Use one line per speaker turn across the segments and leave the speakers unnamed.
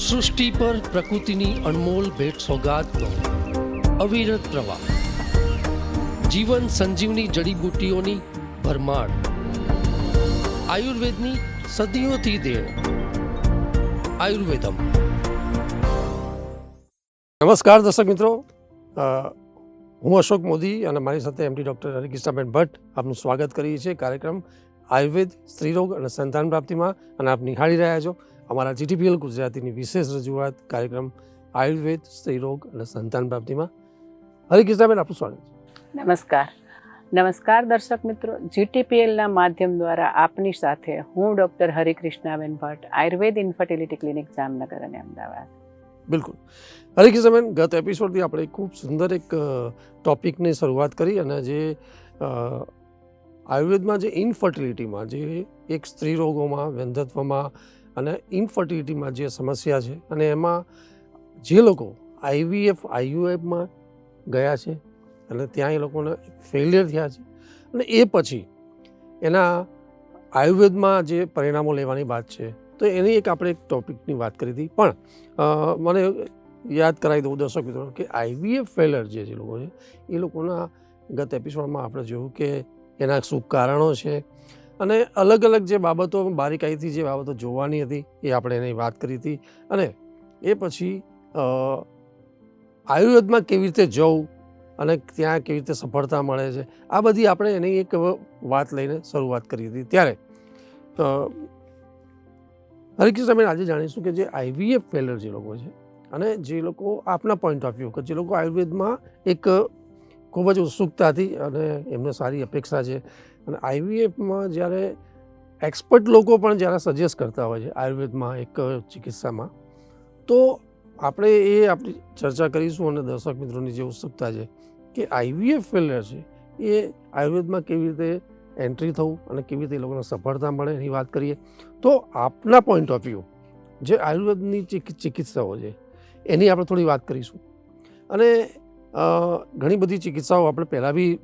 સૃષ્ટિ પર પ્રકૃતિની અનમોલ ભેટ સોગાદનો અવિરત પ્રવાહ. જીવન સંજીવની જડીબુટ્ટીઓની ભરમાર. આયુર્વેદની સદીઓથી દેણ. આયુર્વેદમ.
નમસ્કાર દર્શક મિત્રો. હું અશોક મોદી અને મારી સાથે એમડી ડૉક્ટર હરિકૃષ્ણાબેન ભટ્ટ આપનું સ્વાગત કરીએ છીએ. કાર્યક્રમ આયુર્વેદ સ્ત્રીરોગ અને સંતાન પ્રાપ્તિમાં અને આપ નિહાળી રહ્યા છો. અમારા જીટીપીએલ ગુજરાતીની વિશેષ રજૂઆત કાર્યક્રમ આયુર્વેદ સ્ત્રીરોગ અને સંતાન પ્રાપ્તિમાં. હરિકૃષ્ણાબેન આપનું સ્વાગત
નમસ્કાર. નમસ્કાર દર્શક મિત્રો. જીટીપીએલના માધ્યમ દ્વારા આપની સાથે હું doctor Harikrishnaben Bhatt Ayurveda infertility clinic Jamnagar અને અમદાવાદ.
બિલકુલ. હરિકૃષ્ણબેન ગત એપિસોડથી આપણે ખૂબ સુંદર એક ટોપિકની શરૂઆત કરી અને જે આયુર્વેદમાં જે ઇન્ફર્ટિલિટીમાં જે એક સ્ત્રી રોગોમાં વંધત્વમાં અને ઇન્ફર્ટિલિટીમાં જે સમસ્યા છે અને એમાં જે લોકો આઈવીએફ આઈયુએફમાં ગયા છે અને ત્યાં એ લોકોને ફેલિયર થયા છે અને એ પછી એના આયુર્વેદમાં જે પરિણામો લેવાની વાત છે, તો એની એક આપણે એક ટોપિકની વાત કરી હતી. પણ મને યાદ કરાવી દઉં દર્શક મિત્રો કે આઈવીએફ ફેલર જે લોકો છે, એ લોકોના ગત એપિસોડમાં આપણે જોયું કે એના શું કારણો છે અને અલગ અલગ જે બાબતો, બારીકાઈથી જે બાબતો જોવાની હતી, એ આપણે એની વાત કરી હતી. અને એ પછી આયુર્વેદમાં કેવી રીતે જવું અને ત્યાં કેવી રીતે સફળતા મળે છે, આ બધી આપણે એની એક વાત લઈને શરૂઆત કરી હતી. ત્યારે હરિકૃષ્ણ અમે આજે જાણીશું કે જે આઈવીએફ ફેલર જે લોકો છે અને જે લોકો આપના પોઈન્ટ ઓફ વ્યૂ કે જે લોકો આયુર્વેદમાં એક ખૂબ જ ઉત્સુકતાથી અને એમને સારી અપેક્ષા છે અને આઈવીએફમાં જ્યારે એક્સપર્ટ લોકો પણ જ્યારે સજેસ્ટ કરતા હોય છે આયુર્વેદમાં એક ચિકિત્સામાં, તો આપણે એ આપણી ચર્ચા કરીશું અને દર્શક મિત્રોની જે ઉત્સુકતા છે કે આઈવીએફ ફેલર છે, એ આયુર્વેદમાં કેવી રીતે એન્ટ્રી થવું અને કેવી રીતે એ લોકોને સફળતા મળે એની વાત કરીએ. તો આપના પોઈન્ટ ઓફ વ્યૂ જે આયુર્વેદની ચિકિ- ચિકિત્સાઓ છે, એની આપણે થોડી વાત કરીશું. અને ઘણી બધી ચિકિત્સાઓ આપણે પહેલાં બી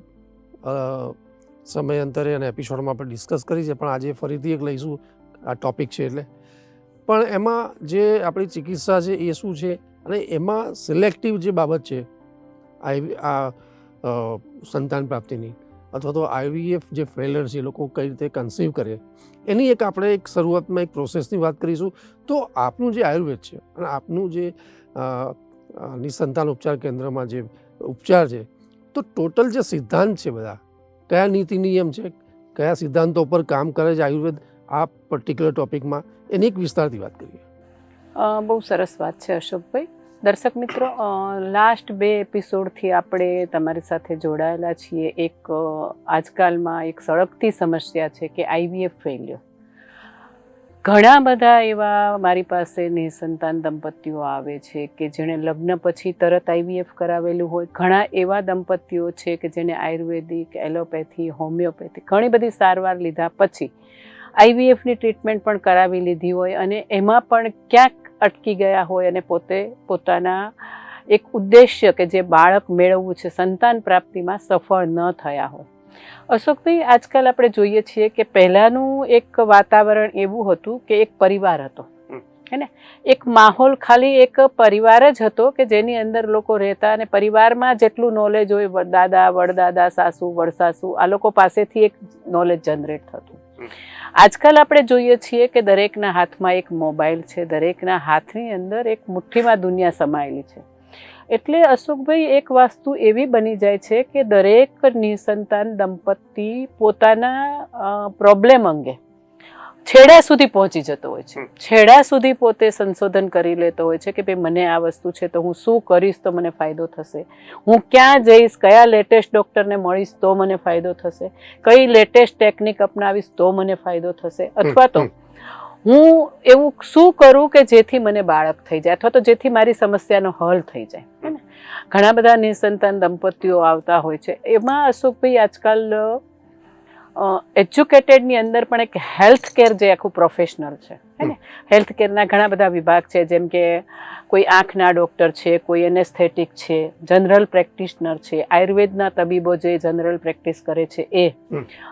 સમયાંતરે અને એપિસોડમાં આપણે ડિસ્કસ કરી છે, પણ આજે ફરીથી એક લઈશું. આ ટોપિક છે એટલે. પણ એમાં જે આપણી ચિકિત્સા છે એ શું છે અને એમાં સિલેક્ટિવ જે બાબત છે આ સંતાન પ્રાપ્તિની અથવા તો આઈવીએફ જે ફેલર છે એ લોકો કઈ રીતે કન્સીવ કરે, એની એક આપણે એક શરૂઆતમાં એક પ્રોસેસની વાત કરીશું. તો આપનું જે આયુર્વેદ છે અને આપનું જે નિસંતાન ઉપચાર કેન્દ્રમાં જે ઉપચાર છે, તો ટોટલ જે સિદ્ધાંત છે બધા કયા નીતિ નિયમ છે, કયા સિદ્ધાંતો પર કામ કરે છે આયુર્વેદ, આ પર્ટિક્યુલર ટોપિકમાં એની એક વિસ્તારથી વાત કરીએ.
બહુ સરસ વાત છે અશોકભાઈ. દર્શક મિત્રો લાસ્ટ બે એપિસોડથી આપણે તમારી સાથે જોડાયેલા છીએ. એક આજકાલમાં એક સળગતી સમસ્યા છે કે આઈવીએફ ફેલ્યો ઘણા બધા એવા મારી પાસે નિસંતાન દંપતીઓ આવે છે કે જેણે લગ્ન પછી તરત આઈવીએફ કરાવેલું હોય. ઘણા એવા દંપતીઓ છે કે જેને આયુર્વેદિક, એલોપેથી, હોમિયોપેથી ઘણી બધી સારવાર લીધા પછી આઈવીએફની ટ્રીટમેન્ટ પણ કરાવી લીધી હોય અને એમાં પણ ક્યાંક અટકી ગયા હોય અને પોતે પોતાના એક ઉદ્દેશ્ય કે જે બાળક મેળવવું છે, સંતાન પ્રાપ્તિમાં સફળ ન થયા હોય. અશોકભાઈ આજકાલ આપણે જોઈએ છીએ કે પહેલાંનું એક વાતાવરણ એવું હતું કે એક પરિવાર હતો. હે ને? એક માહોલ ખાલી એક પરિવાર જ હતો કે જેની અંદર લોકો રહેતા અને પરિવારમાં જેટલું નોલેજ હોય દાદા વડદાદા સાસુ વડસાસુ આ લોકો પાસેથી એક નોલેજ જનરેટ થતું. આજકાલ આપણે જોઈએ છીએ કે દરેકના હાથમાં એક મોબાઈલ છે દરેકના હાથની અંદર એક મુઠ્ઠીમાં દુનિયા સમાયેલી છે. એટલે અશોકભાઈ એક વસ્તુ એવી બની જાય છે કે દરેક નિસંતાન દંપતી પોતાના પ્રોબ્લેમ અંગે છેડા સુધી પહોંચી જતો હોય છે. છેડા સુધી પોતે સંશોધન કરી લેતો હોય છે કે ભાઈ મને આ વસ્તુ છે તો હું શું કરીશ તો મને ફાયદો થશે. હું ક્યાં જઈશ કયા લેટેસ્ટ ડૉક્ટરને મળીશ તો મને ફાયદો થશે. કઈ લેટેસ્ટ ટેકનિક અપનાવીશ તો મને ફાયદો થશે. અથવા તો. હું એવું શું કરું કે જેથી મને બાળક થઈ જાય? અથવા તો જેથી મારી સમસ્યાનો હલ થઈ જાય ઘણા બધા નિસંતાન દંપતીઓ આવતા હોય છે. એમાં અશોકભાઈ, આજકાલ એજ્યુકેટેડની અંદર પણ એક હેલ્થ કેર જે આખું પ્રોફેશનલ છે હે ને? હેલ્થ કેરના ઘણા બધા વિભાગ છે જેમ કે કોઈ આંખના ડૉક્ટર છે કોઈ એનેસ્થેટિક છે જનરલ પ્રેક્ટિશનર છે આયુર્વેદના તબીબો જે જનરલ પ્રેક્ટિસ કરે છે એ.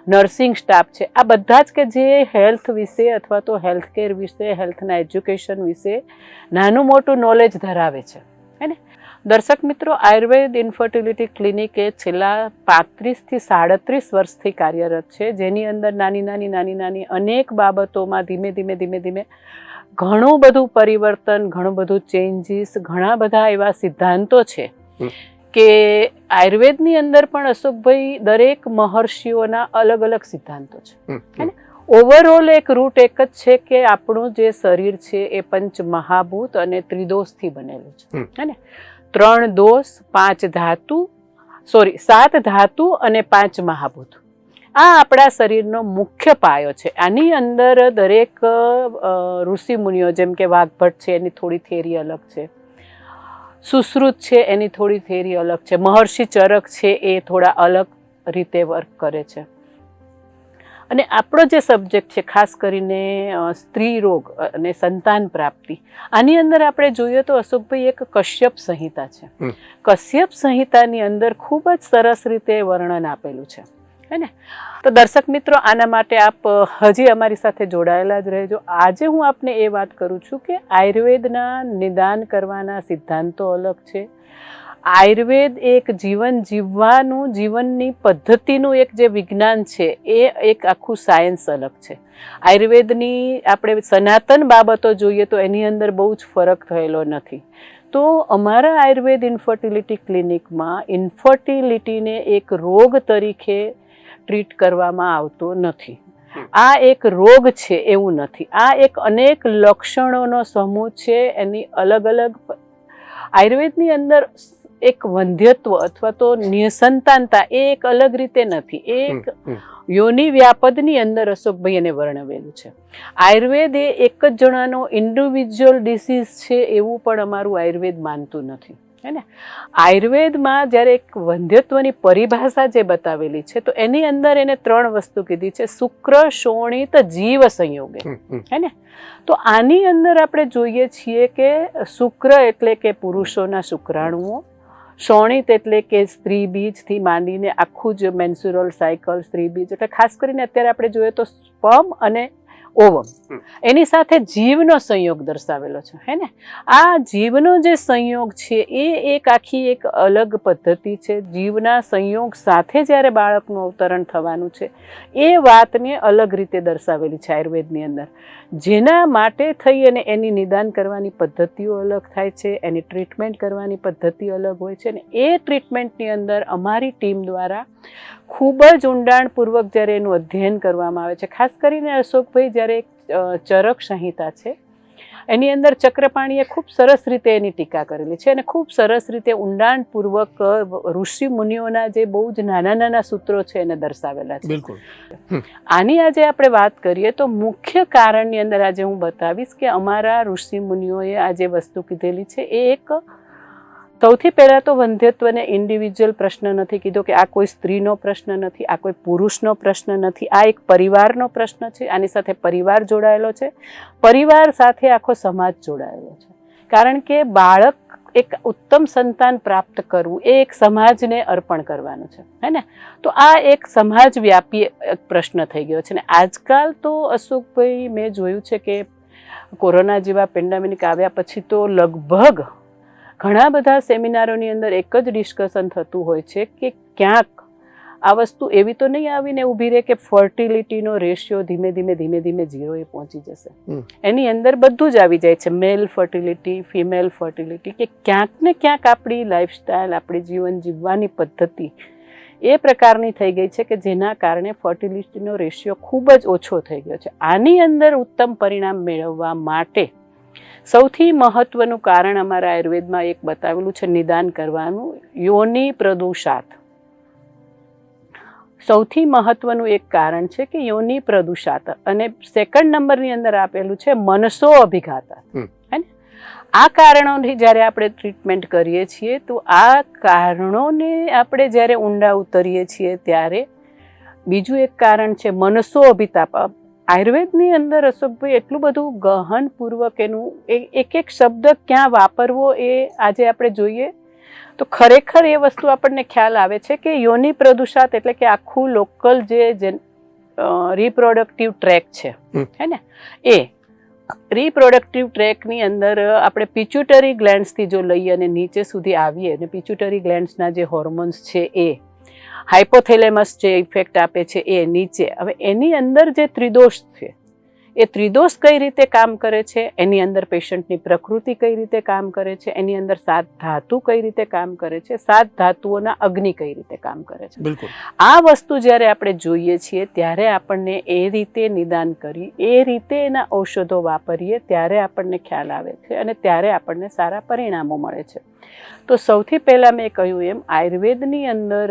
નર્સિંગ સ્ટાફ છે. આ બધા જ કે જે હેલ્થ વિશે અથવા તો હેલ્થ કેર વિશે હેલ્થના એજ્યુકેશન વિશે નાનું મોટું નોલેજ ધરાવે છે હે ને? દર્શક મિત્રો આયુર્વેદ ઇન્ફર્ટિલિટી ક્લિનિક એ છેલ્લા પાંત્રીસથી સાડત્રીસ વર્ષથી કાર્યરત છે. જેની અંદર નાની નાની નાની નાની અનેક બાબતોમાં ધીમે ધીમે ધીમે ધીમે ઘણું બધું પરિવર્તન ઘણું બધું ચેન્જીસ ઘણા બધા એવા સિદ્ધાંતો છે કે આયુર્વેદની અંદર પણ અશોકભાઈ દરેક મહર્ષિઓના અલગ અલગ સિદ્ધાંતો છે. ઓવરઓલ એક રૂટ એક જ છે કે આપણું જે શરીર છે એ પંચ મહાભૂત અને ત્રિદોષથી બનેલું છે. હે ને? ત્રણ દોષ, પાંચ ધાતુ સોરી સાત ધાતુ અને પાંચ મહાભૂત. આ આપણા શરીરનો મુખ્ય પાયો છે. આની અંદર દરેક ઋષિ મુનિઓ જેમ કે વાઘભટ્ટ છે, એની થોડી થેરી અલગ છે. સુશ્રુત છે, એની થોડી થેરી અલગ છે. મહર્ષિ ચરક છે, એ થોડા અલગ રીતે વર્ક કરે છે. અને આપણો જે સબ્જેક્ટ છે ખાસ કરીને સ્ત્રી રોગ અને સંતાન પ્રાપ્તિ આની અંદર આપણે જોઈએ તો અશોકભાઈ એક કશ્યપ સંહિતા છે. કશ્યપ સંહિતાની અંદર ખૂબ જ સરસ રીતે વર્ણન આપેલું છે. હે ને? તો દર્શક મિત્રો આના માટે આપ હજી અમારી સાથે જોડાયેલા જ રહેજો. આજે હું આપને એ વાત કરું છું કે આયુર્વેદના નિદાન કરવાના સિદ્ધાંતો અલગ છે. આયુર્વેદ એક જીવન જીવવાનું જીવનની પદ્ધતિનું એક જે વિજ્ઞાન છે એ એક આખું સાયન્સ અલગ છે. આયુર્વેદની આપણે સનાતન બાબતો જોઈએ તો એની અંદર બહુ જ ફરક થયેલો નથી. તો અમારા આયુર્વેદ ઇન્ફર્ટિલિટી ક્લિનિકમાં ઇન્ફર્ટિલિટીને એક રોગ તરીકે ટ્રીટ કરવામાં આવતો નથી. આ એક રોગ છે એવું નથી. આ એક અનેક લક્ષણોનો સમૂહ છે એની અલગ અલગ આયુર્વેદની અંદર એક વંધ્યત્વ અથવા તો નિસંતાનતા એ એક અલગ રીતે નથી. એક. યોનિ વ્યાપદની અંદર અશોકભાઈ એને વર્ણવેલું છે. આયુર્વેદ એ એક જ જણાનો ઇન્ડિવિજ્યુઅલ ડિસીઝ છે એવું પણ અમારું આયુર્વેદ માનતું નથી. હે ને? આયુર્વેદમાં જ્યારે એક વંધ્યત્વની પરિભાષા જે બતાવેલી છે તો એની અંદર એને ત્રણ વસ્તુ કીધી છે. શુક્ર શોણિત જીવ સંયોગે. હે ને? તો આની અંદર આપણે જોઈએ છીએ કે શુક્ર એટલે કે પુરુષોના શુક્રાણુઓ શોણિત એટલે કે સ્ત્રી બીજથી માંડીને આખું જ મેન્સ્યુરલ સાયકલ સ્ત્રી બીજ. એટલે ખાસ કરીને અત્યારે આપણે જોઈએ તો સ્પમ અને ઓવમ. એની સાથે જીવનો સંયોગ દર્શાવેલો છે હે ને? આ જીવનો જે સંયોગ છે એ એક આખી એક અલગ પદ્ધતિ છે. જીવના સંયોગ સાથે જ્યારે બાળકનું અવતરણ થવાનું છે એ વાતને અલગ રીતે દર્શાવેલી છે આયુર્વેદની અંદર. જેના માટે થઈ અને એની નિદાન કરવાની પદ્ધતિઓ અલગ થાય છે એની ટ્રીટમેન્ટ કરવાની પદ્ધતિ અલગ હોય છે અને એ ટ્રીટમેન્ટની અંદર અમારી ટીમ દ્વારા ખૂબ જ ઊંડાણપૂર્વક જ્યારે એનું અધ્યયન કરવામાં આવે છે. ખાસ કરીને અશોકભાઈ જ્યારે એક ચરક સંહિતા છે એની અંદર ચક્રપાણીએ ખૂબ સરસ રીતે એની ટીકા કરેલી છે અને ખૂબ સરસ રીતે ઊંડાણપૂર્વક ઋષિ મુનિઓના જે બહુ જ નાના નાના સૂત્રો છે એને દર્શાવેલા છે.
બિલકુલ.
આની આજે આપણે વાત કરીએ તો મુખ્ય કારણની અંદર આજે હું બતાવીશ કે અમારા ઋષિ મુનિઓએ આ જે વસ્તુ કીધેલી છે એ એક સૌથી પહેલાં તો વંધ્યત્વને ઇન્ડિવિજ્યુઅલ પ્રશ્ન નથી કીધો કે આ કોઈ સ્ત્રીનો પ્રશ્ન નથી, આ કોઈ પુરુષનો પ્રશ્ન નથી, આ એક પરિવારનો પ્રશ્ન છે, આની સાથે પરિવાર જોડાયેલો છે. પરિવાર સાથે આખો સમાજ જોડાયેલો છે. કારણ કે બાળક એક ઉત્તમ સંતાન પ્રાપ્ત કરવું એ એક સમાજને અર્પણ કરવાનું છે, હે ને? તો આ એક સમાજ વ્યાપી પ્રશ્ન થઈ ગયો છે. ને આજકાલ તો અશોકભાઈ, મેં જોયું છે કે કોરોના જેવા પેન્ડામિક આવ્યા પછી તો લગભગ ઘણા બધા સેમિનારોની અંદર એક જ ડિસ્કશન થતું હોય છે કે ક્યાંક આ વસ્તુ એવી તો નહીં આવીને ઊભી રહે કે ફર્ટિલિટીનો રેશિયો ધીમે ધીમે ધીમે ધીમે ઝીરોએ પહોંચી જશે. એની અંદર બધું જ આવી જાય છે મેલ ફર્ટિલિટી ફિમેલ ફર્ટિલિટી કે ક્યાંક ને ક્યાંક આપણી લાઈફસ્ટાઈલ આપણી જીવન જીવવાની પદ્ધતિ એ પ્રકારની થઈ ગઈ છે કે જેના કારણે ફર્ટિલિટીનો રેશિયો ખૂબ જ ઓછો થઈ ગયો છે. આની અંદર ઉત્તમ પરિણામ મેળવવા માટે સૌથી મહત્વનું કારણ અમારા આયુર્વેદમાં એક બતાવેલું છે નિદાન કરવાનું યોનિ પ્રદુષાત. સૌથી મહત્વનું એક કારણ છે કે યોનિ પ્રદુષાત અને સેકન્ડ નંબરની અંદર આપેલું છે મનસો અભિઘાતા. હે આ કારણોથી જ્યારે આપણે ટ્રીટમેન્ટ કરીએ છીએ તો આ કારણોને આપણે જ્યારે ઊંડા ઉતરીએ છીએ ત્યારે બીજું એક કારણ છે મનસો અભિતાપ. આયુર્વેદની અંદર અશોકભાઈ એટલું બધું ગહનપૂર્વક એનું એ- એક એક શબ્દ ક્યાં વાપરવો એ આજે આપણે જોઈએ. તો ખરેખર એ વસ્તુ આપણને ખ્યાલ આવે છે કે યોનિ પ્રદુષાત એટલે કે આખું લોકલ જે રિપ્રોડક્ટિવ ટ્રેક છે. હે ને? એ રિપ્રોડક્ટિવ ટ્રેકની અંદર આપણે પિચ્યુટરી ગ્લેન્ડ્સથી જો લઈએ અને નીચે સુધી આવીએ અને પિચ્યુટરી ગ્લેન્ડ્સના જે હોર્મોન્સ છે એ હાઇપોથેલેમસ જે ઇફેક્ટ આપે છે એ નીચે. હવે એની અંદર જે ત્રિદોષ છે એ ત્રિદોષ કઈ રીતે કામ કરે છે? એની અંદર પેશન્ટની પ્રકૃતિ કઈ રીતે કામ કરે છે? એની અંદર સાત ધાતુ કઈ રીતે કામ કરે છે? સાત ધાતુઓના અગ્નિ કઈ રીતે કામ કરે છે?
બિલકુલ.
આ વસ્તુ જ્યારે આપણે જોઈએ છીએ ત્યારે આપણને એ રીતે નિદાન કરી એ રીતે એના ઔષધો વાપરીએ ત્યારે આપણને ખ્યાલ આવે છે અને ત્યારે આપણને સારા પરિણામો મળે છે. તો સૌથી પહેલાં મેં કહ્યું એમ આયુર્વેદની અંદર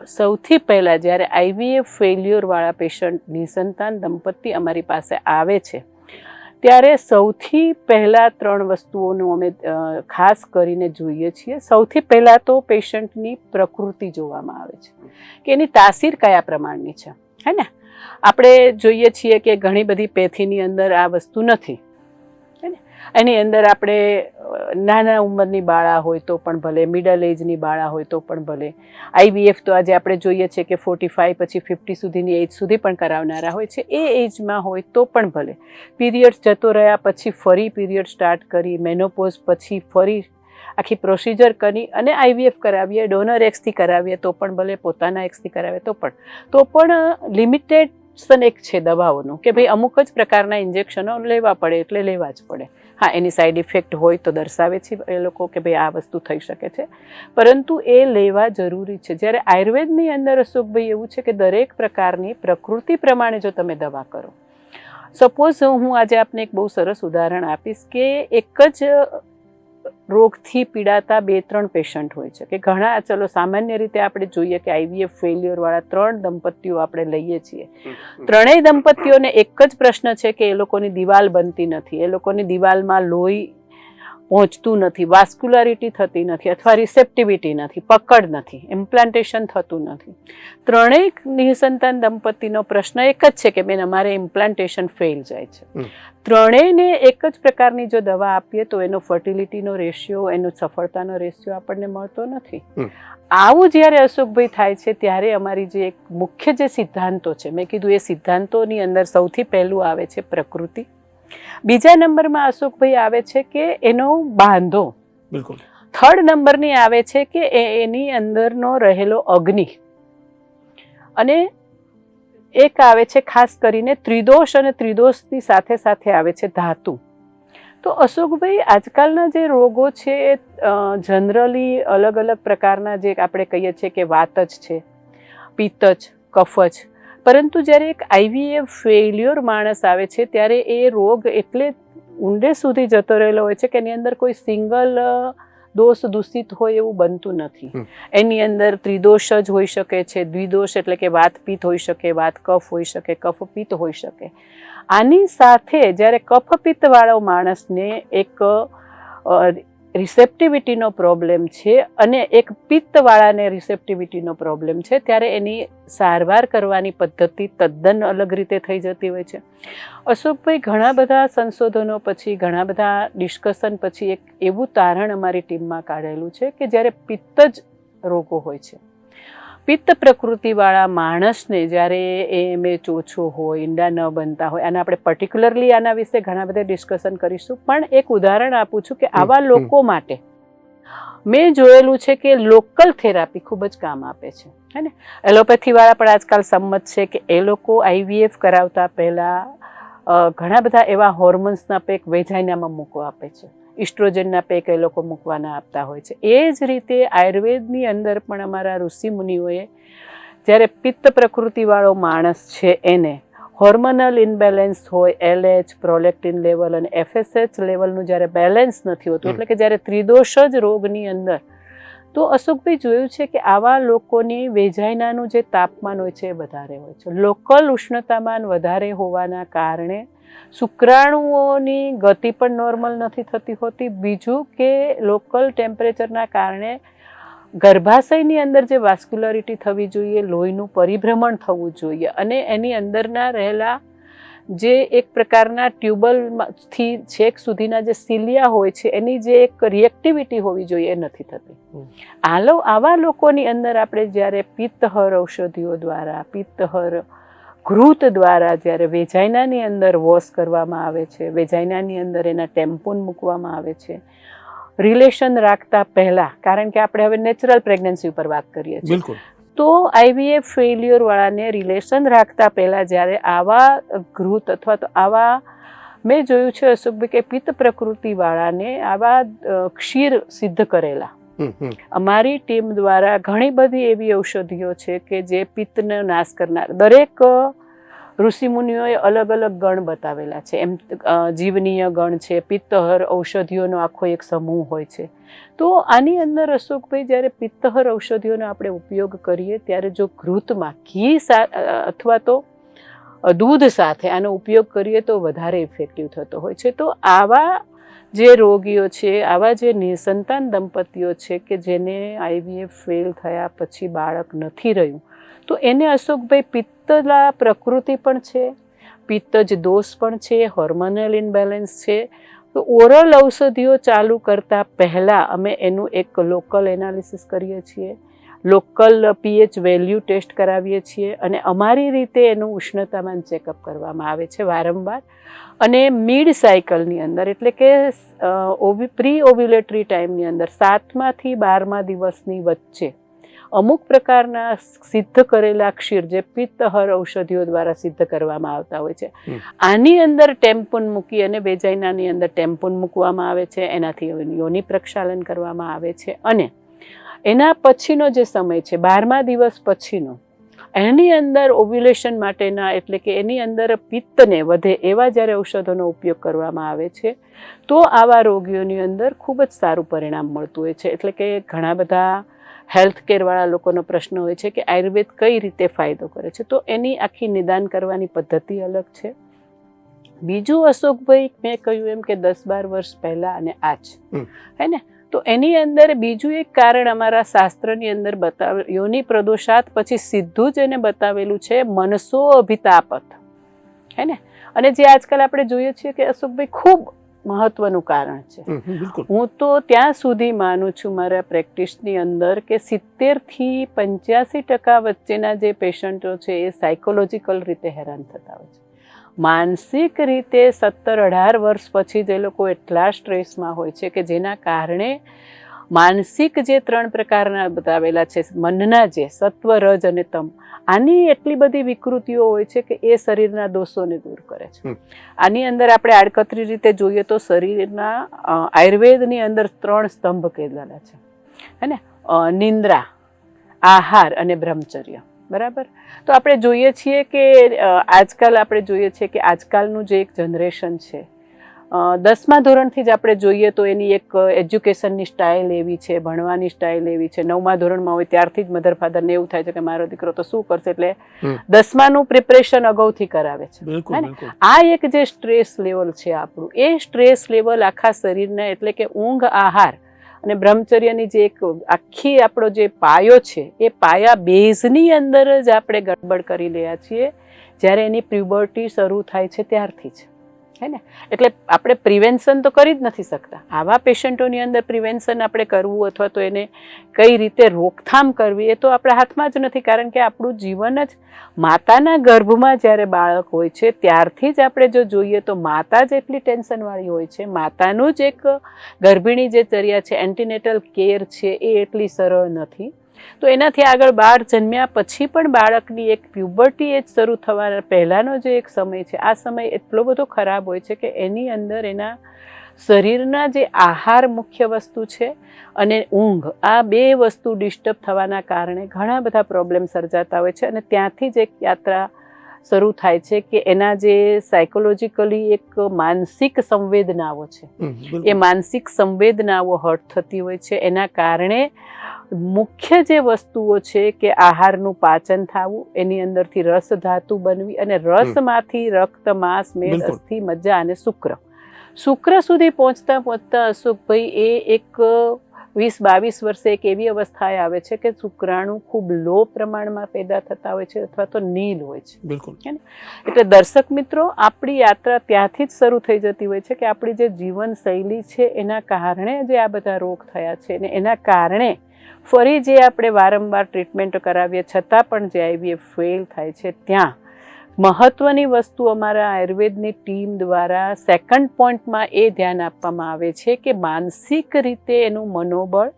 સૌથી પહેલાં જ્યારે આઈવીએફ ફેલ્યોરવાળા પેશન્ટ નિસંતાન દંપતી અમારી પાસે આવે છે, ત્યારે સૌથી પહેલાં ત્રણ વસ્તુઓનું અમે ખાસ કરીને જોઈએ છીએ. સૌથી પહેલાં તો પેશન્ટની પ્રકૃતિ જોવામાં આવે છે કે એની તાસીર કયા પ્રમાણની છે, હે ને? આપણે જોઈએ છીએ કે ઘણી બધી પેથીની અંદર આ વસ્તુ નથી. એની અંદર આપણે નાના ઉંમરની બાળા હોય તો પણ ભલે મિડલ એજની બાળા હોય તો પણ ભલે. આઈવીએફ તો આજે આપણે જોઈએ છીએ કે ફોર્ટી ફાઈવ પછી ફિફ્ટી સુધીની એજ સુધી પણ કરાવનારા હોય છે. એ એજમાં હોય તો પણ ભલે. પીરિયડ્સ જતો રહ્યા પછી ફરી પીરિયડ સ્ટાર્ટ કરી મેનોપોઝ પછી ફરી આખી પ્રોસિજર કરી અને આઈવીએફ કરાવીએ ડોનર એક્સથી કરાવીએ તો પણ ભલે, પોતાના એક્સથી કરાવીએ તો પણ. તો પણ લિમિટેડ એક છે દવાઓનું, કે ભાઈ અમુક જ પ્રકારના ઇન્જેક્શનો લેવા પડે એટલે લેવા જ પડે. હા, એની સાઈડ ઇફેક્ટ હોય તો દર્શાવે છે એ લોકો કે ભાઈ આ વસ્તુ થઈ શકે છે. પરંતુ એ લેવા જરૂરી છે. જ્યારે આયુર્વેદની અંદર અશોકભાઈ એવું છે કે દરેક પ્રકારની પ્રકૃતિ પ્રમાણે જો તમે દવા કરો. સપોઝ હું આજે આપને એક બહુ સરસ ઉદાહરણ આપીશ કે એક જ રોગથી પીડાતા બે ત્રણ પેશન્ટ હોય છે. કે ઘણા ચલો સામાન્ય રીતે આપણે જોઈએ કે આઈવીએફ ફેલ્યુરવાળા ત્રણ દંપતીઓ આપણે લઈએ છીએ. ત્રણેય દંપતીઓને એક જ પ્રશ્ન છે કે એ લોકોની દિવાલ બનતી નથી. એ લોકોની દિવાલમાં લોહી પહોંચતું નથી વાસ્ક્યુલારિટી થતી નથી અથવા રિસેપ્ટિવિટી નથી પકડ નથી ઇમ્પ્લાન્ટેશન થતું નથી. ત્રણેય નિસંતાન દંપતીનો પ્રશ્ન એક જ છે કે બેન અમારે ઇમ્પ્લાન્ટેશન ફેલ જાય છે. ત્રણેયને એક જ પ્રકારની જો દવા આપીએ તો એનો ફર્ટિલિટીનો રેશિયો એનો સફળતાનો રેશિયો આપણને મળતો નથી. આવું જ્યારે અશોકભાઈ થાય છે ત્યારે અમારી જે એક મુખ્ય જે સિદ્ધાંતો છે મેં કીધું એ સિદ્ધાંતોની અંદર સૌથી પહેલું આવે છે પ્રકૃતિ. બીજા નંબરમાં અશોકભાઈ આવે છે કે એનો બાંધો.
બિલકુલ.
થર્ડ નંબરની આવે છે કે એ એની અંદરનો રહેલો અગ્નિ. અને એક આવે છે ખાસ કરીને ત્રિદોષ અને ત્રિદોષની સાથે સાથે આવે છે ધાતુ. તો અશોકભાઈ આજકાલના જે રોગો છે એ જનરલી અલગ અલગ પ્રકારના જે આપણે કહીએ છીએ કે વાતજ છે. પિત્તજ જ કફ જ પરંતુ જ્યારે એક આઈવીએફ ફેલ્યોર માણસ આવે છે ત્યારે એ રોગ એટલે ઊંડે સુધી જતો રહેલો હોય છે કે એની અંદર કોઈ સિંગલ દોષ દૂષિત હોય એવું બનતું નથી. એની અંદર ત્રિદોષ જ હોઈ શકે છે દ્વિદોષ એટલે કે વાત પિત્ત હોઈ શકે વાત કફ હોઈ શકે કફ પિત્ત હોઈ શકે. આની સાથે જ્યારે કફ પિત્તવાળો માણસને એક રિસેપ્ટિવિટીનો પ્રોબ્લેમ છે અને એક પિત્તવાળાને રિસેપ્ટિવિટીનો પ્રોબ્લેમ છે, ત્યારે એની સારવાર કરવાની પદ્ધતિ તદ્દન અલગ રીતે થઈ જતી હોય છે. અશોકભાઈ, ઘણા બધા સંશોધનો પછી, ઘણા બધા ડિસ્કશન પછી એક એવું તારણ અમારી ટીમમાં કાઢેલું છે કે જ્યારે પિત્ત જ રોગો હોય છે પિત્ત પ્રકૃતિવાળા માણસને જ્યારે એ મેં ચોછો હોય ઈંડા ન બનતા હોય અને આપણે પર્ટિક્યુલરલી આના વિશે ઘણા બધા ડિસ્કશન કરીશું. પણ એક ઉદાહરણ આપું છું કે આવા લોકો માટે મેં જોયેલું છે કે લોકલ થેરાપી ખૂબ જ કામ આપે છે. હે ને? એલોપેથીવાળા પણ આજકાલ સંમત છે કે એ લોકો આઈવીએફ કરાવતા પહેલાં ઘણા બધા એવા હોર્મોન્સના પેક વેજાઇનામાં મૂકવા આપે છે. ઇસ્ટ્રોજનના પેક એ લોકો મૂકવાના આપતા હોય છે. એ જ રીતે આયુર્વેદની અંદર પણ અમારા ઋષિ મુનિઓએ જ્યારે પિત્ત પ્રકૃતિવાળો માણસ છે એને હોર્મોનલ ઇનબેલેન્સ હોય એલએચ પ્રોલેક્ટિન લેવલ અને એફએસએચ લેવલનું જ્યારે બેલેન્સ નથી હોતું એટલે કે જ્યારે ત્રિદોષ જ રોગની અંદર તો અશોકભાઈ જોયું છે કે આવા લોકોની વેજાઈનાનું જે તાપમાન હોય છે એ વધારે હોય છે. લોકલ ઉષ્ણતામાન વધારે હોવાના કારણે શુક્રાણુઓની ગતિ પણ નોર્મલ નથી થતી હોતી બીજું કે લોકલ ટેમ્પરેચરના કારણે ગર્ભાશયની અંદર જે વાસ્ક્યુલરિટી થવી જોઈએ લોહીનું પરિભ્રમણ થવું જોઈએ અને એની અંદરના રહેલા જે એક પ્રકારના ટ્યુબલથી છેક સુધીના જે સિલિયા હોય છે એની જે એક રિએક્ટિવિટી હોવી જોઈએ એ નથી થતી. આલો આવા લોકોની અંદર આપણે જ્યારે પિત્તહર ઔષધિઓ દ્વારા પિત્તહર ઘૃત દ્વારા જ્યારે વેજાઇનાની અંદર વોશ કરવામાં આવે છે વેજાઇનાની અંદર એના ટેમ્પોન મૂકવામાં આવે છે રિલેશન રાખતા પહેલાં કારણ કે આપણે હવે નેચરલ પ્રેગ્નન્સી ઉપર વાત કરીએ છીએ તો આઈવીએફ ફેલ્યોરવાળાને રિલેશન રાખતા પહેલાં જ્યારે આવા ઘૃત અથવા તો આવા મેં જોયું છે અશોકભાઈ કે પિત્ત પ્રકૃતિવાળાને આવા ક્ષીર સિદ્ધ કરેલા. અમારી ટીમ દ્વારા ઘણી બધી એવી ઔષધિઓ છે કે જે પિત્તને નાશ કરનાર. દરેક ઋષિમુનિઓએ અલગ અલગ ગણ બતાવેલા છે. એમ જીવનીય ગણ છે, પિત્તહર ઔષધિઓનો આખો એક સમૂહ હોય છે. તો આની અંદર અશોકભાઈ, જ્યારે પિત્તહર ઔષધિઓનો આપણે ઉપયોગ કરીએ, ત્યારે જો ઘૃતમાં ઘી અથવા તો દૂધ સાથે આનો ઉપયોગ કરીએ, તો વધારે ઇફેક્ટિવ થતો હોય છે. તો આવા જે રોગીઓ છે, આવા જે નિસંતાન દંપતીઓ છે કે જેને આઈવીએફ ફેલ થયા પછી બાળક નથી રહ્યું, તો એને અશોકભાઈ પિત્તલા પ્રકૃતિ પણ છે, પિત્તજ દોષ પણ છે હોર્મોનલ ઇનબેલેન્સ છે. તો ઓરલ ઔષધિઓ ચાલુ કરતાં પહેલાં અમે એનું એક લોકલ એનાલિસિસ કરીએ છીએ. લોકલ પીએચ વેલ્યુ ટેસ્ટ કરાવીએ છીએ અને અમારી રીતે એનું ઉષ્ણતામાન ચેકઅપ કરવામાં આવે છે વારંવાર. અને મિડ સાયકલની અંદર એટલે કે ઓવી પ્રી ઓવ્યુલેટરી ટાઈમની અંદર સાતમાંથી બારમા દિવસની વચ્ચે અમુક પ્રકારના સિદ્ધ કરેલા ક્ષીર જે પિત્તહર ઔષધિઓ દ્વારા સિદ્ધ કરવામાં આવતા હોય છે. આની અંદર ટેમ્પોન મૂકી અને બેજાઈનાની અંદર ટેમ્પોન મૂકવામાં આવે છે. એનાથી યોની પ્રક્ષાલન કરવામાં આવે છે. અને એના પછીનો જે સમય છે બારમા દિવસ પછીનો એની અંદર ઓવ્યુલેશન માટેના એટલે કે એની અંદર પિત્તને વધે એવા જ્યારે ઔષધોનો ઉપયોગ કરવામાં આવે છે તો આવા રોગીઓની અંદર ખૂબ જ સારું પરિણામ મળતું હોય છે. એટલે કે ઘણા બધા હેલ્થ કેરવાળા લોકોનો પ્રશ્ન હોય છે કે આયુર્વેદ કઈ રીતે ફાયદો કરે છે. તો એની આખી નિદાન કરવાની પદ્ધતિ અલગ છે. બીજું અશોકભાઈ મેં કહ્યું એમ કે દસ બાર વર્ષ પહેલાં અને આજ. હે ને? તો એની અંદર બીજું એક કારણ અમારા શાસ્ત્રની અંદર બતાવે યોનિ પ્રદોષાત પછી સીધું જ એને બતાવેલું છે મનસો અભિતાપત. હે ને? અને જે આજકાલ આપણે જોઈએ છીએ કે અશોકભાઈ ખૂબ મહત્વનું કારણ છે. હું તો ત્યાં સુધી માનું છું મારા પ્રેક્ટિસની અંદર કે સિત્તેરથી પંચ્યાસી ટકા વચ્ચેના જે પેશન્ટો છે એ સાયકોલોજીકલ રીતે હેરાન થતા હોય છે. માનસિક રીતે સત્તર અઢાર વર્ષ પછી જે લોકો એટલા સ્ટ્રેસમાં હોય છે કે જેના કારણે માનસિક જે ત્રણ પ્રકારના બતાવેલા છે મનના જે સત્વ રજ અને તમ આની એટલી બધી વિકૃતિઓ હોય છે કે એ શરીરના દોષોને દૂર કરે છે. આની અંદર આપણે આડકતરી રીતે જોઈએ તો શરીરના આયુર્વેદની અંદર ત્રણ સ્તંભ કહેલા છે. હે ને? નિંદ્રા આહાર અને બ્રહ્મચર્ય. બરાબર? તો આપણે જોઈએ છીએ કે આજકાલ આપણે જોઈએ છીએ કે આજકાલનું જે એક જનરેશન છે દસમા ધોરણથી જ આપણે જોઈએ તો એની એક એજ્યુકેશનની સ્ટાઇલ એવી છે ભણવાની સ્ટાઇલ એવી છે. નવમા ધોરણમાં હોય ત્યારથી જ મધર ફાધરને એવું થાય છે કે મારો દીકરો તો શું કરશે? એટલે દસમાનું પ્રિપરેશન અગાઉથી કરાવે છે. ને? આ એક જે સ્ટ્રેસ લેવલ છે આપણું એ સ્ટ્રેસ લેવલ આખા શરીરને એટલે કે ઊંઘ આહાર અને બ્રહ્મચર્યની જે એક આખી આપણો જે પાયો છે, એ પાયા બેઝની અંદર જ આપણે ગડબડ કરી રહ્યા છીએ. જ્યારે એની પ્યુબર્ટી શરૂ થાય છે ત્યારથી જ. હે ને? એટલે આપણે પ્રિવેન્શન તો કરી જ નથી શકતા. આવા પેશન્ટોની અંદર પ્રિવેન્શન આપણે કરવું અથવા તો એને કઈ રીતે રોકથામ કરવી એ તો આપણા હાથમાં જ નથી. કારણ કે આપણું જીવન જ માતાના ગર્ભમાં જ્યારે બાળક હોય છે, ત્યારથી જ આપણે જો જોઈએ તો માતા જ એટલી ટેન્શનવાળી હોય છે. માતાનું જ એક ગર્ભિણી જે ચર્યા છે એન્ટીનેટલ કેર છે એ એટલી સરળ નથી. તો એનાથી આગળ બાળ જન્મ્યા પછી પણ બાળકની એક પ્યુબર્ટી એજ શરૂ થવાના પહેલાંનો જે એક સમય છે, આ સમય એટલો બધો ખરાબ હોય છે કે એની અંદર એના શરીરના જે આહાર મુખ્ય વસ્તુ છે અને ઊંઘ, આ બે વસ્તુ ડિસ્ટર્બ થવાના કારણે ઘણા બધા પ્રોબ્લેમ સર્જાતા હોય છે અને ત્યાંથી જ એક યાત્રા શરૂ થાય છે કે એના જે સાયકોલોજીકલી એક માનસિક સંવેદનાઓ છે. એ માનસિક સંવેદનાઓ હર્ટ થતી હોય છે. એના કારણે મુખ્ય જે વસ્તુઓ છે કે આહારનું પાચન થવું એની અંદરથી રસ ધાતુ બનવી અને રસમાંથી રક્ત માંસ મેદ અસ્થિ મજ્જા અને શુક્ર. શુક્ર સુધી પહોંચતા પહોંચતા અશોકભાઈ એ એક વીસ બાવીસ વર્ષે એક એવી અવસ્થાએ આવે છે કે શુક્રાણુ ખૂબ લો પ્રમાણમાં પેદા થતા હોય છે અથવા તો નીલ હોય છે.
બિલકુલ.
એટલે દર્શક મિત્રો આપણી યાત્રા ત્યાંથી જ શરૂ થઈ જતી હોય છે કે આપણી જે જીવન શૈલી છે એના કારણે જે આ બધા રોગ થયા છે ને એના કારણે ફરી જે આપણે વારંવાર ટ્રીટમેન્ટ કરાવીએ છતાં પણ જે આઈવીએફ ફેલ થાય છે ત્યાં મહત્વની વસ્તુ અમારા આયુર્વેદની ટીમ દ્વારા સેકન્ડ પોઈન્ટમાં એ ધ્યાન આપવામાં આવે છે કે માનસિક રીતે એનું મનોબળ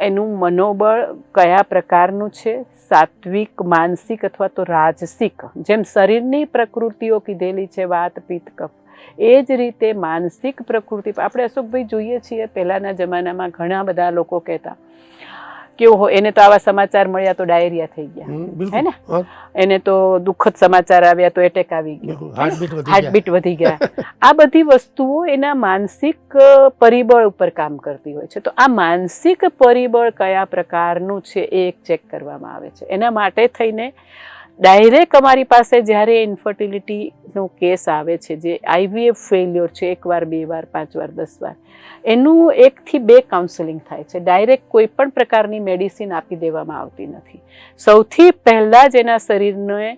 એનું મનોબળ કયા પ્રકારનું છે? સાત્વિક, માનસિક અથવા તો રાજસિક, જેમ શરીરની પ્રકૃતિઓ કીધેલી છે, વાત, પિત્ત, કફ, એ જ રીતે માનસિક પ્રકૃતિ. આપણે અશોકભાઈ જોઈએ છીએ, પહેલાંના જમાનામાં ઘણા બધા લોકો કહેતા કેવું હોય? એને તો આવા સમાચાર મળ્યા તો ડાયરિયા થઈ ગયા. હે ને? એને તો દુઃખદ સમાચાર આવ્યા તો એટેક આવી ગયો.
હાર્ટબીટ વધી
ગયા. આ બધી વસ્તુઓ એના માનસિક પરિબળ ઉપર કામ કરતી હોય છે. તો આ માનસિક પરિબળ કયા પ્રકારનું છે એ એક ચેક કરવામાં આવે છે. એના માટે થઈને ડાયરેક્ટ અમારી પાસે જ્યારે ઇન્ફર્ટિલિટીનો કેસ આવે છે, જે આઈવીએફ ફેલ્યોર છે, એકવાર, બે વાર, પાંચ વાર, દસ વાર, એનું એકથી બે કાઉન્સેલિંગ થાય છે. ડાયરેક્ટ કોઈ પણ પ્રકારની મેડિસિન આપી દેવામાં આવતી નથી. સૌથી પહેલાં જ એના શરીરને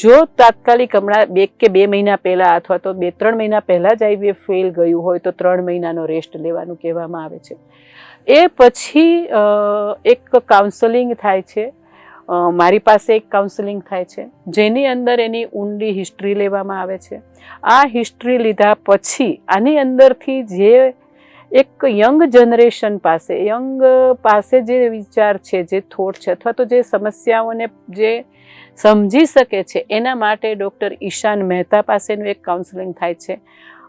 જો તાત્કાલિક હમણાં બે કે બે મહિના પહેલાં અથવા તો બે, ત્રણ મહિના પહેલાં જ આઈવીએફ ફેલ ગયું હોય તો ત્રણ મહિનાનો રેસ્ટ લેવાનું કહેવામાં આવે છે. એ પછી એક કાઉન્સેલિંગ થાય છે. મારી પાસે એક કાઉન્સેલિંગ થાય છે, જેની અંદર એની ઊંડી હિસ્ટ્રી લેવામાં આવે છે. આ હિસ્ટ્રી લીધા પછી આની અંદરથી જે એક યંગ જનરેશન પાસે યંગ પાસે જે વિચાર છે, જે થોટ છે, અથવા તો જે સમસ્યાઓને જે સમજી શકે છે, એના માટે ડૉક્ટર ઈશાન મહેતા પાસેનું એક કાઉન્સેલિંગ થાય છે.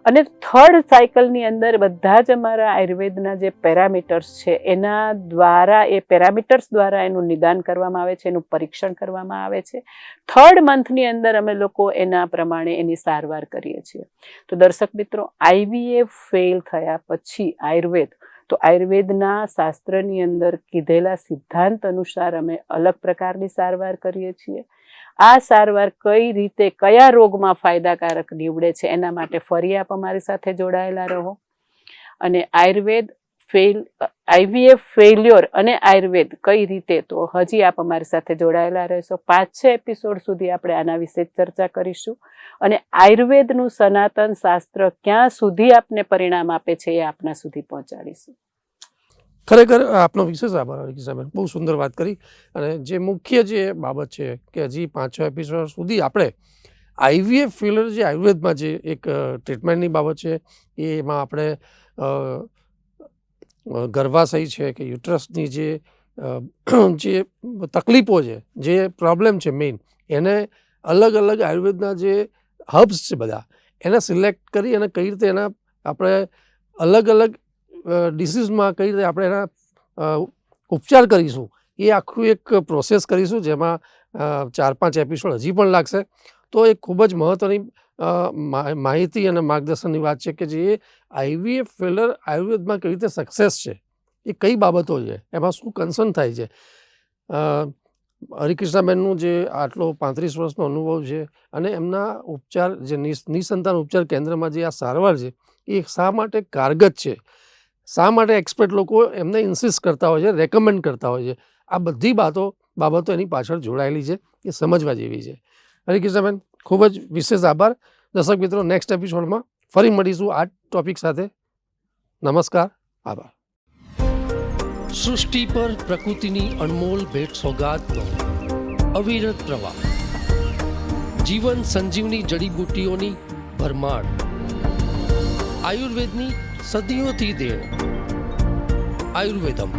અને થર્ડ સાયકલની અંદર બધા જ અમારા આયુર્વેદના જે પેરામીટર્સ છે, એના દ્વારા, એ પેરામીટર્સ દ્વારા એનું નિદાન કરવામાં આવે છે, એનું પરીક્ષણ કરવામાં આવે છે. થર્ડ મંથની અંદર અમે લોકો એના પ્રમાણે એની સારવાર કરીએ છીએ. તો દર્શક મિત્રો આઈવીએફ ફેલ થયા પછી આયુર્વેદ, તો આયુર્વેદના શાસ્ત્રની અંદર કીધેલા સિદ્ધાંત અનુસાર અમે અલગ પ્રકારની સારવાર કરીએ છીએ. આ સારવાર કઈ રીતે, કયા રોગમાં ફાયદાકારક નીવડે છે, એના માટે ફરી આપ અમારી સાથે જોડાયેલા રહો. અને આયુર્વેદ ફેલ આઈવીએફ ફેલ્યોર અને આયુર્વેદ કઈ રીતે, તો હજી આપ અમારી સાથે જોડાયેલા રહેશો. પાંચ, છ એપિસોડ સુધી આપણે આના વિશે ચર્ચા કરીશું. અને આયુર્વેદનું સનાતન શાસ્ત્ર ક્યાં સુધી આપને પરિણામ આપે છે એ આપના સુધી પહોંચાડીશું.
ખરેખર આપનો વિશેષ આભાર હરિકિશાબેન બહુ સુંદર વાત કરી. અને જે મુખ્ય જે બાબત છે કે હજી પાંચ છ એપિસોડ સુધી આપણે આઈવીએફ ફિલર જે આયુર્વેદમાં જે એક ટ્રીટમેન્ટની બાબત છે, એમાં આપણે ગર્ભાશય છે કે યુટ્રસની જે જે તકલીફો છે, જે પ્રોબ્લેમ છે મેઇન એને અલગ અલગ આયુર્વેદના જે હર્બ્સ છે બધા, એને સિલેક્ટ કરી અને કઈ રીતે એના આપણે અલગ અલગ ડિસીઝમાં કઈ રીતે આપણે એના ઉપચાર કરીશું, એ આખું એક પ્રોસેસ કરીશું, જેમાં ચાર પાંચ એપિસોડ હજી પણ લાગશે. તો એ ખૂબ જ મહત્ત્વની માહિતી અને માર્ગદર્શનની વાત છે કે જે આઈવીએફ ફેલર આયુર્વેદમાં કઈ રીતે સક્સેસ છે, એ કઈ બાબતો છે, એમાં શું કન્સર્ન થાય છે. હરિકૃષ્ણાબેનનું જે આટલો પાંત્રીસ વર્ષનો અનુભવ છે અને એમના ઉપચાર, જે નિસ- નિસંતાન ઉપચાર કેન્દ્રમાં જે આ સારવાર છે, એ શા માટે કારગત છે? શા માટે એક્સપર્ટ લોકો એમને ઇન્સિસ્ટ કરતા હોય છે રેકમેન્ડ કરતા હોય છે? આ બધી બાતો, બાબતો એની પાછળ જોડાયેલી છે, એ સમજવા જેવી છે. હરિકૃષ્ણબેન, ખૂબ જ વિશેષ આભાર. દર્શક મિત્રો નેક્સ્ટ એપિસોડમાં ફરી મળીશું આ ટોપિક સાથે. નમસ્કાર, આભાર.
સૃષ્ટિ પર પ્રકૃતિની અનમોલ ભેટ સોગાદનો અવિરત પ્રવાહ. જીવન સંજીવની જડીબુટ્ટીઓની ભરમાર. આયુર્વેદની સદીઓથી દેણ આયુર્વેદમ.